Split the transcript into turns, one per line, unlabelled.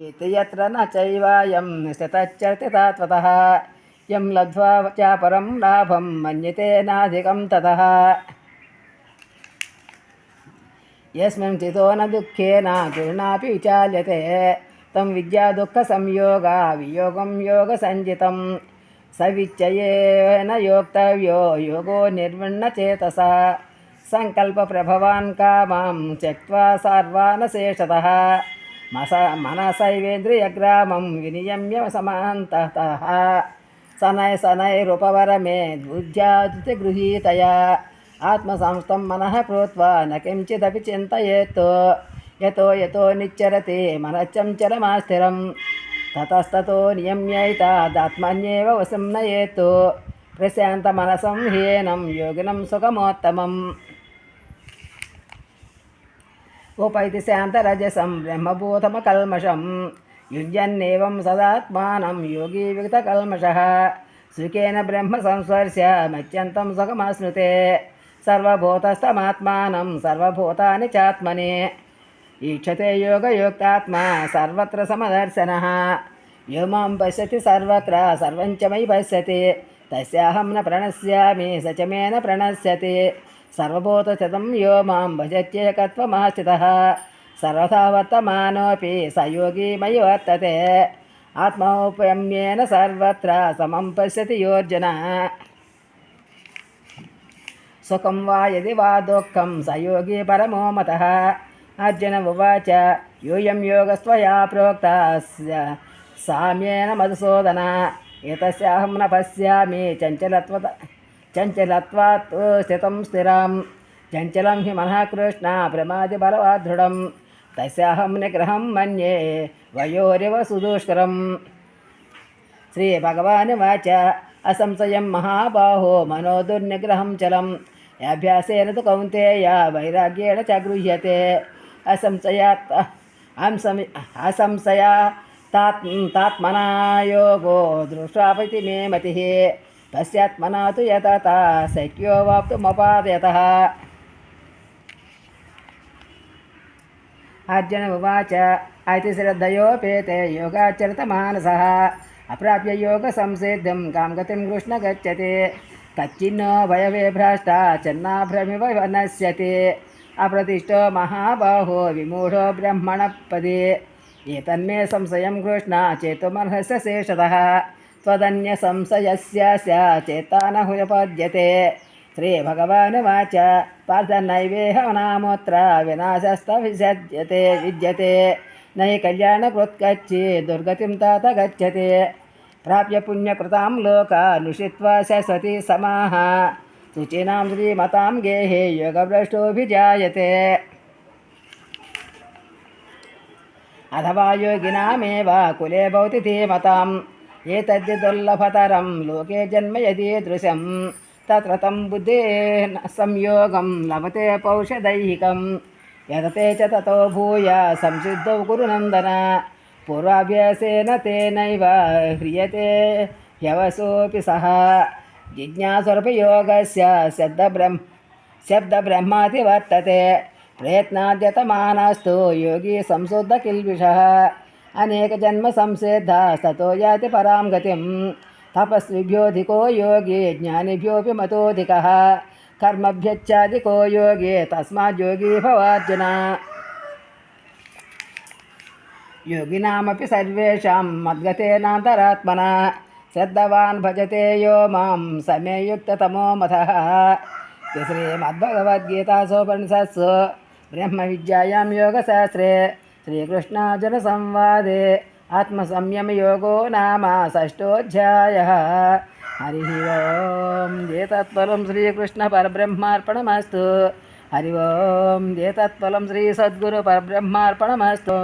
इति यत्र न चैवायं स्थितश्चरति तत्त्वतः यं लब्ध्वा च परं लाभं मन्यते ततः। यस्मिन् चितो न दुःखेन गुरुणापि विचाल्यते तं विद्या दुःखसंयोगा वियोगं योगसञ्जितं सविच्चयेन योक्तव्यो योगो निर्विण्णचेतसा। सङ्कल्पप्रभवान् कामां त्यक्त्वा सर्वानशेषतः మస మనసైవేంద్రియగ్రామం వినియమ్య సమాంత సనై సనైరుపవరమే ఉద్యాతి గృహీతయా ఆత్మసంస్థం మనః కృత్వా నకించిదపి చింతయేత్ యతో యతో నిచ్చరతి మనచంచలమాస్థిరం తతస్తతో నియమ్యైతాదాత్మన్యేవ వశం నయేత్ ప్రశాంతమనసం హీనం యోగినం సుఖమోత్తమం ఉపైతి శాంతరజసం బ్రహ్మభూతమ కల్మషం యుజన్నేవం సదాత్మానం యోగి విగతకల్మష సుఖేన బ్రహ్మ సంస్పర్శ్య మత్యంతం సుఖమాశ్నుతే సర్వభూతస్థమాత్మానం సర్వభూతాని చాత్మని ఈక్షతే యోగయోక్తాత్మ సర్వత్ర సమదర్శన యోమాం పశ్యతి సర్వత్ర సర్వంచమై పశ్యతి తస్యాహం న ప్రణశ్యామి సచమేన ప్రణశ్యతి సర్వభూతస్థితం యో మాం భజత్యేకత్వమాస్థిత సర్వథా వర్తమానోపి సయోగి మయి వర్తతే. ఆత్మౌపమ్యేన సర్వత్ర సమం పశ్యతి యోర్జన. సుఖం వా యది వా దుఃఖం సయోగి పరమో మత. అర్జున ఉవాచ యూయం యోగస్త్వయా ప్రోక్త సామ్యేన మధుసూదన. ఎతస్యాహం న పశ్యామి చంచలత్వ योगस्त्वया प्रोक्तस्य साम्येन मधुसूदन एतस्याहं न पश्यामि चञ्चलत्वत चञ्चलत्वात् स्थितं स्थिरं चञ्चलं हि मनः कृष्ण प्रमादिबलवादृढं तस्याहं निग्रहं मन्ये वयोरिव सुदुष्करम् श्रीभगवानुवाच असंशयं महाबाहो मनो दुर्निग्रहं चलम् अभ्यासेन तु कौन्तेय वैराग्येण च गृह्यते असंशयात् अंसं असंशया तात् तात्मना योगो दृष्ट्वापति मे मतिः तस्यात्मना तु यतता शक्यो वाप्तुमपादयतः अर्जुन उवाच अतिश्रद्धयोपेते योगाचरितमानसः अप्राप्य योगसंसिद्धिं कां गतिं कृष्ण गच्छति कच्चिन्नो भयविभ्रष्टा चन्नाभ्रमिव नश्यति अप्रतिष्ठो महाबाहो विमूढो ब्रह्मणपदे एतन्मे संशयं कृष्ण चेतुमर्हस्य शेषतः त्वदन्यसंशयस्यास्य चेता न हुयपद्यते श्रीभगवानुवाच पार्थनैवेह नामोऽत्र विनाशस्तविसज्यते विद्यते न हि कल्याणकृत्कच्चि दुर्गतिं तात गच्छति प्राप्य पुण्यकृतां लोकानुषित्वा शश्वती समाः शुचीनां श्रीमतां गेहे योगभ्रष्टोऽभिजायते अथवा योगिनामेव कुले भवति धीमताम् एतद्य दुर्लभतरं लोके जन्म यदीदृशं तत्र तं बुद्धेन संयोगं लभते पौषदैहिकं यदते च ततो भूय संसिद्धौ कुरु नन्दन पूर्वाभ्यासेन तेनैव ह्रियते ह्यवसोऽपि सः जिज्ञासुरपयोगस्य शब्दब्रह्म शब्दब्रह्माति वर्तते प्रयत्नाद्यतमानस्तु योगी संशुद्धकिल्बिषः అనేక జన్మ సంసిద్ధాస్తతో యాతి పరాం గతిం. తపస్విభ్యోధికో యోగి జ్ఞానిభ్యోపి మతోధిక. కర్మభ్యచ్చాధికో యోగి తస్మాద్యోగి భవార్జున. యోగినామపి సర్వేషాం మద్గతేనాంతరాత్మన. శ్రద్ధవాన్ భజతే యో మాం సమేయుక్తతమో మత శ్రీమద్భగవద్గీతాసోపనిషత్సు. బ్రహ్మవిద్యాయాం యోగశాస్త్రే. श्रीकृष्णार्जुनसंवादे आत्मसंयमयोगो नाम षष्ठोऽध्यायः हरिः ओम् एतत्फलं श्रीकृष्णपरब्रह्मार्पणमस्तु हरि ओम् एतत्फलं श्रीसद्गुरुपरब्रह्मार्पणमस्तु